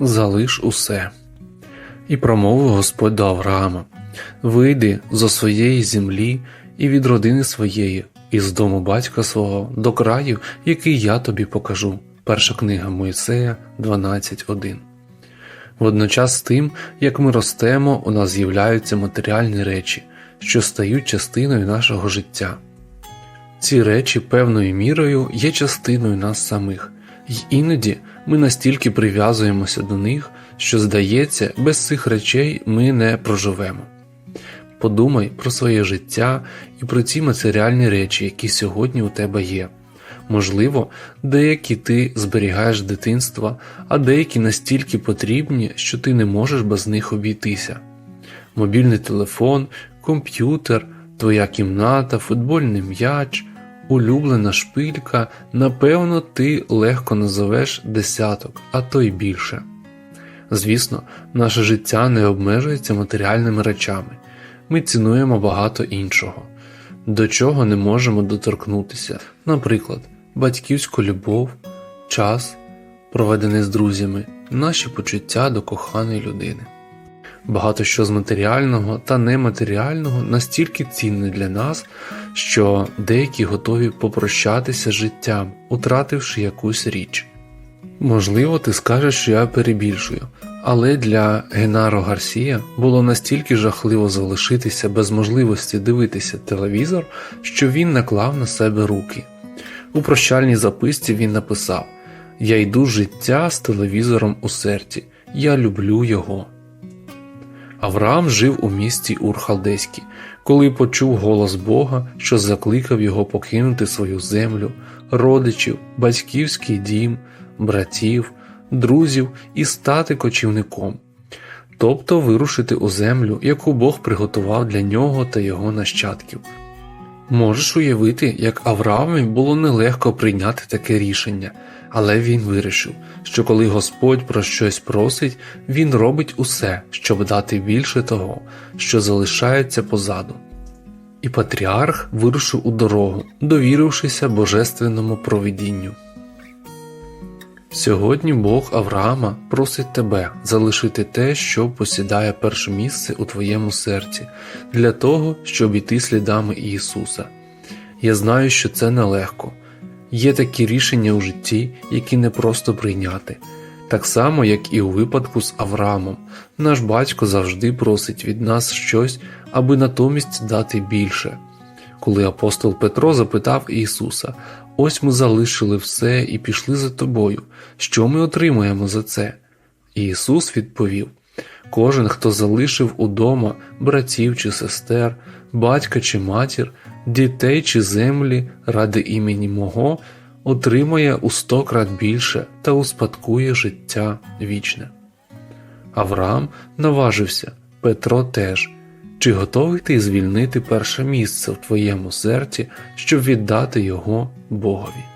залиш усе. І промовив Господь до Авраама: Вийди зо своєї землі і від родини своєї, і з дому батька свого до краю, який я тобі покажу. Перша книга Мойсея 12.1 Водночас з тим, як ми ростемо, у нас з'являються матеріальні речі, що стають частиною нашого життя. Ці речі певною мірою є частиною нас самих, і іноді ми настільки прив'язуємося до них, що здається, без цих речей ми не проживемо. Подумай про своє життя і про ці матеріальні речі, які сьогодні у тебе є. Можливо, деякі ти зберігаєш дитинства, а деякі настільки потрібні, що ти не можеш без них обійтися. Мобільний телефон, комп'ютер, твоя кімната, футбольний м'яч, улюблена шпилька, напевно, ти легко назовеш десяток, а то й більше. Звісно, наше життя не обмежується матеріальними речами, ми цінуємо багато іншого, до чого не можемо доторкнутися, наприклад, батьківську любов, час, проведений з друзями, наші почуття до коханої людини. Багато що з матеріального та нематеріального настільки цінне для нас, що деякі готові попрощатися з життям, утративши якусь річ. Можливо, ти скажеш, що я перебільшую, але для Генаро Гарсія було настільки жахливо залишитися без можливості дивитися телевізор, що він наклав на себе руки. У прощальній записці він написав: Я йду життя з телевізором у серці, я люблю його. Авраам жив у місті Урхалдеській, коли почув голос Бога, що закликав його покинути свою землю, родичів, батьківський дім, братів, друзів і стати кочівником, тобто вирушити у землю, яку Бог приготував для нього та його нащадків. Можеш уявити, як Авраамі було нелегко прийняти таке рішення, але він вирішив, що коли Господь про щось просить, він робить усе, щоб дати більше того, що залишається позаду. І патріарх вирушив у дорогу, довірившися божественному провидінню. Сьогодні Бог Авраама просить тебе залишити те, що посідає перше місце у твоєму серці, для того, щоб іти слідами Ісуса. Я знаю, що це нелегко. Є такі рішення у житті, які не просто прийняти. Так само, як і у випадку з Авраамом, наш батько завжди просить від нас щось, аби натомість дати більше. Коли апостол Петро запитав Ісуса: Ось ми залишили все і пішли за тобою. Що ми отримаємо за це? І Ісус відповів: Кожен, хто залишив удома братів чи сестер, батька чи матір, дітей чи землі ради імені Мого, отримає у сто крат більше та успадкує життя вічне. Авраам наважився, Петро теж. Чи готовий ти звільнити перше місце в твоєму серці, щоб віддати його Богові?